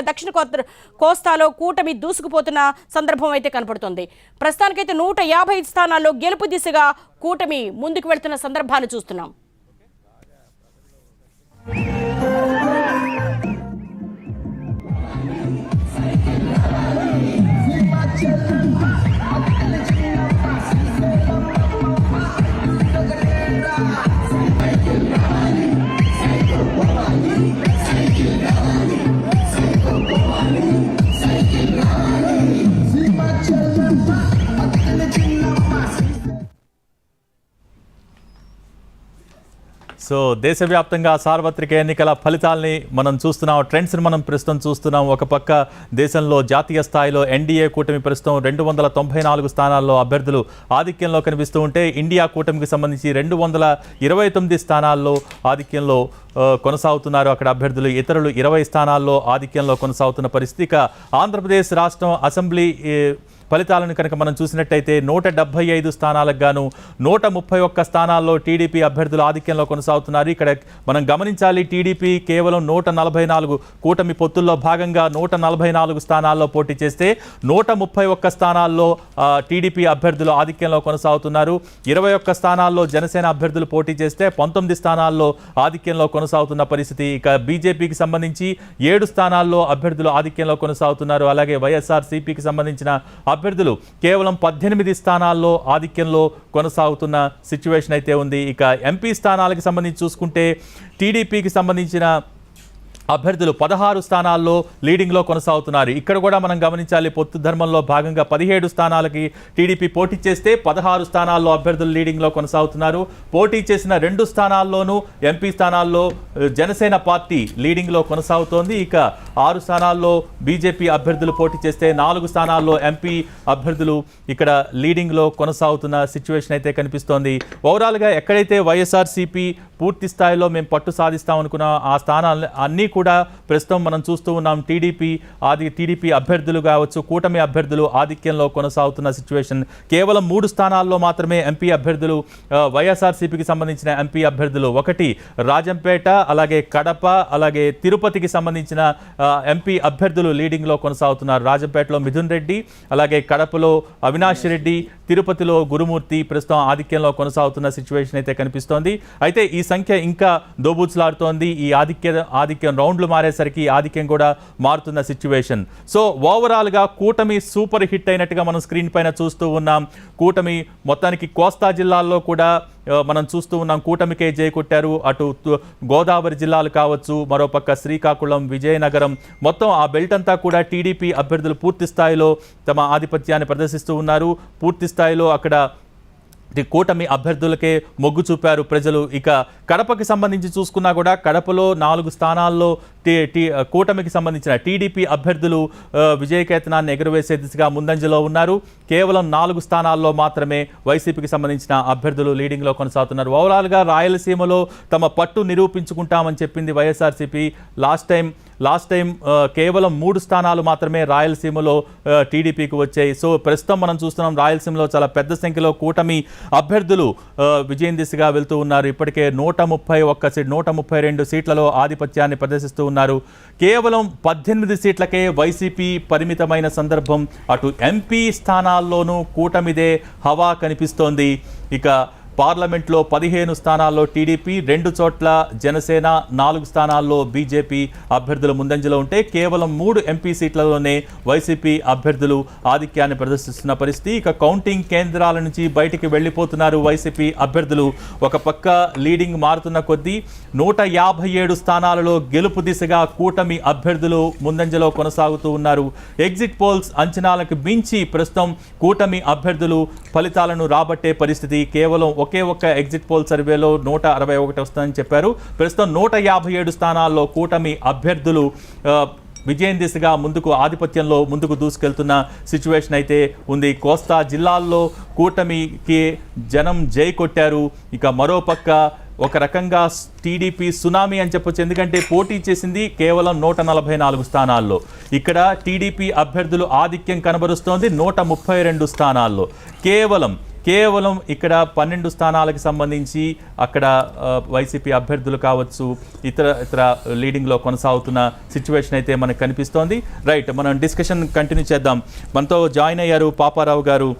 దక్షిణ కోత- కోస్తాలో కూటమి దూసుకుపోతున్న సందర్భం అయితే కనపడుతుంది. ప్రస్తుతానికైతే నూట యాభై ఐదు స్థానాల్లో గెలుపు దిశగా కూటమి ముందుకు వెళ్తున్న సందర్భాన్ని చూస్తున్నాం. సో దేశవ్యాప్తంగా సార్వత్రిక ఎన్నికల ఫలితాల్ని మనం చూస్తున్నాం ట్రెండ్స్ని మనం ప్రస్తుతం చూస్తున్నాం. ఒక పక్క దేశంలో జాతీయ స్థాయిలో ఎన్డీఏ కూటమి ప్రస్తుతం రెండు వందల తొంభై నాలుగు స్థానాల్లో అభ్యర్థులు ఆధిక్యంలో కనిపిస్తూ ఉంటే ఇండియా కూటమికి సంబంధించి రెండు వందల ఇరవై తొమ్మిది స్థానాల్లో ఆధిక్యంలో కొనసాగుతున్నారు. అక్కడ అభ్యర్థులు ఇతరులు ఇరవై స్థానాల్లో ఆధిక్యంలో కొనసాగుతున్న పరిస్థితి. ఇక ఆంధ్రప్రదేశ్ రాష్ట్రం అసెంబ్లీ ఫలితాలను కనుక మనం చూసినట్టయితే నూట డెబ్బై ఐదు స్థానాలకు గాను నూట ముప్పై ఒక్క స్థానాల్లో టీడీపీ అభ్యర్థులు ఆధిక్యంలో కొనసాగుతున్నారు. ఇక్కడ మనం గమనించాలి టీడీపీ కేవలం నూట నలభై నాలుగు కూటమి పొత్తుల్లో భాగంగా నూట నలభై నాలుగు స్థానాల్లో పోటీ చేస్తే నూట ముప్పై ఒక్క స్థానాల్లో టీడీపీ అభ్యర్థులు ఆధిక్యంలో కొనసాగుతున్నారు. ఇరవై ఒక్క స్థానాల్లో జనసేన అభ్యర్థులు పోటీ చేస్తే పంతొమ్మిది స్థానాల్లో ఆధిక్యంలో కొనసాగుతున్న పరిస్థితి. ఇక బీజేపీకి సంబంధించి ఏడు స్థానాల్లో అభ్యర్థులు ఆధిక్యంలో కొనసాగుతున్నారు. అలాగే వైఎస్ఆర్ సిపికి సంబంధించిన అభ్యర్థులు కేవలం పద్దెనిమిది స్థానాల్లో ఆధిక్యంలో కొనసాగుతున్న సిచ్యువేషన్ అయితే ఉంది. ఇక ఎంపీ స్థానాలకు సంబంధించి చూసుకుంటే టీడీపీకి సంబంధించిన అభ్యర్థులు పదహారు స్థానాల్లో లీడింగ్లో కొనసాగుతున్నారు. ఇక్కడ కూడా మనం గమనించాలి పొత్తు ధర్మంలో భాగంగా పదిహేడు స్థానాలకి టీడీపీ పోటీ చేస్తే పదహారు స్థానాల్లో అభ్యర్థులు లీడింగ్లో కొనసాగుతున్నారు. పోటీ చేసిన రెండు స్థానాల్లోనూ ఎంపీ స్థానాల్లో జనసేన పార్టీ లీడింగ్లో కొనసాగుతోంది. ఇక ఆరు స్థానాల్లో బీజేపీ అభ్యర్థులు పోటీ చేస్తే నాలుగు స్థానాల్లో ఎంపీ అభ్యర్థులు ఇక్కడ లీడింగ్లో కొనసాగుతున్న సిచ్యువేషన్ అయితే కనిపిస్తోంది. ఓవరాల్గా ఎక్కడైతే వైఎస్ఆర్సీపీ పూర్తి స్థాయిలో మేము పట్టు సాధిస్తాం అనుకున్న ఆ స్థానాలు అన్నీ కూడా ప్రస్తుతం మనం చూస్తూ ఉన్నాం. టీడీపీ ఆది టీడీపీ అభ్యర్థులు కావచ్చు కూటమి అభ్యర్థులు ఆధిక్యంలో కొనసాగుతున్న సిచ్యువేషన్ కేవలం మూడు స్థానాల్లో మాత్రమే ఎంపీ అభ్యర్థులు వైఎస్ఆర్సీపీకి సంబంధించిన ఎంపీ అభ్యర్థులు ఒకటి రాజంపేట అలాగే కడప అలాగే తిరుపతికి సంబంధించిన ఎంపీ అభ్యర్థులు లీడింగ్లో కొనసాగుతున్నారు. రాజంపేటలో మిథున్ రెడ్డి అలాగే కడపలో అవినాష్ రెడ్డి తిరుపతిలో గురుమూర్తి ప్రస్తుతం ఆధిక్యంలో కొనసాగుతున్న సిచ్యువేషన్ అయితే కనిపిస్తోంది. అయితే ఈ సంఖ్య ఇంకా దోబూచులాడుతోంది. ఈ ఆధిక్య ఆధిక్యం రౌండ్లు మారేసరికి ఆధిక్యం కూడా మారుతున్న సిచ్యువేషన్ సో ఓవరాల్గా కూటమి సూపర్ హిట్ అయినట్టుగా మనం స్క్రీన్ పైన చూస్తూ ఉన్నాం. కూటమి మొత్తానికి కోస్తా జిల్లాల్లో కూడా మనం చూస్తూ ఉన్నాం కూటమికే జయ కొట్టారు. అటు గోదావరి జిల్లాలు కావచ్చు మరోపక్క శ్రీకాకుళం విజయనగరం మొత్తం ఆ బెల్ట్ అంతా కూడా టీడీపీ అభ్యర్థులు పూర్తి స్థాయిలో తమ ఆధిపత్యాన్ని ప్రదర్శిస్తూ ఉన్నారు. పూర్తి స్థాయిలో అక్కడ కూటమి అభ్యర్థులకే మొగ్గు చూపారు ప్రజలు. ఇక కడపకి సంబంధించి చూసుకున్నా కూడా కడపలో నాలుగు స్థానాల్లో టీ టీ కూటమికి సంబంధించిన టీడీపీ అభ్యర్థులు విజయకేతనాన్ని ఎగురవేసే దిశగా ముందంజలో ఉన్నారు. కేవలం నాలుగు స్థానాల్లో మాత్రమే వైసీపీకి సంబంధించిన అభ్యర్థులు లీడింగ్లో కొనసాగుతున్నారు. ఓవరాల్గా రాయలసీమలో తమ పట్టు నిరూపించుకుంటామని చెప్పింది YSRCP. Last time last time కేవలం మూడు స్థానాలు మాత్రమే రాయలసీమలో టీడీపీకి వచ్చాయి. సో ప్రస్తుతం మనం చూస్తున్నాం రాయలసీమలో చాలా పెద్ద సంఖ్యలో కూటమి అభ్యర్థులు విజయం దిశగా వెళ్తూ ఉన్నారు. ఇప్పటికే నూట ముప్పై ఒక్క సీట్ నూట ముప్పై రెండు సీట్లలో ఆధిపత్యాన్ని ప్రదర్శిస్తూ ఉన్నారు. కేవలం పద్దెనిమిది సీట్లకే వైసీపీ పరిమితమైన సందర్భం. అటు ఎంపీ స్థానాల్లోనూ కూటమిదే హవా కనిపిస్తోంది. ఇక పార్లమెంట్లో పదిహేను స్థానాల్లో టీడీపీ రెండు చోట్ల జనసేన నాలుగు స్థానాల్లో బీజేపీ అభ్యర్థులు ముందంజలో ఉంటే కేవలం మూడు ఎంపీ సీట్లలోనే వైసీపీ అభ్యర్థులు ఆధిక్యాన్ని ప్రదర్శిస్తున్న పరిస్థితి. ఇక కౌంటింగ్ కేంద్రాల నుంచి బయటికి వెళ్ళిపోతున్నారు వైసీపీ అభ్యర్థులు. ఒక పక్క లీడింగ్ మారుతున్న కొద్దీ నూట యాభై ఏడు స్థానాలలో గెలుపు దిశగా కూటమి అభ్యర్థులు ముందంజలో కొనసాగుతూ ఉన్నారు. ఎగ్జిట్ పోల్స్ అంచనాలకు మించి ప్రస్తుతం కూటమి అభ్యర్థులు ఫలితాలను రాబట్టే పరిస్థితి కేవలం ఒక ఒకే ఒక్క ఎగ్జిట్ పోల్ సర్వేలో నూట అరవై ఒకటి వస్తుందని చెప్పారు. ప్రస్తుతం నూట యాభై ఏడు స్థానాల్లో కూటమి అభ్యర్థులు విజయం దిశగా ముందుకు ఆధిపత్యంలో ముందుకు దూసుకెళ్తున్న సిచ్యువేషన్ అయితే ఉంది. కోస్తా జిల్లాల్లో కూటమికి జనం జై కొట్టారు. ఇక మరోపక్క ఒక రకంగా టీడీపీ సునామీ అని చెప్పొచ్చు. ఎందుకంటే పోటీ చేసింది కేవలం నూట నలభై నాలుగు స్థానాల్లో. ఇక్కడ టీడీపీ అభ్యర్థులు ఆధిక్యం కనబరుస్తోంది నూట ముప్పై రెండు స్థానాల్లో. కేవలం కేవలం ఇక్కడ పన్నెండు స్థానాలకు సంబంధించి అక్కడ వైసీపీ అభ్యర్థులు కావచ్చు ఇతర ఇతర లీడింగ్లో కొనసాగుతున్న సిచ్యువేషన్ అయితే మనకు కనిపిస్తోంది. రైట్ మనం డిస్కషన్ కంటిన్యూ చేద్దాం. మనతో జాయిన్ అయ్యారు పాపారావు గారు.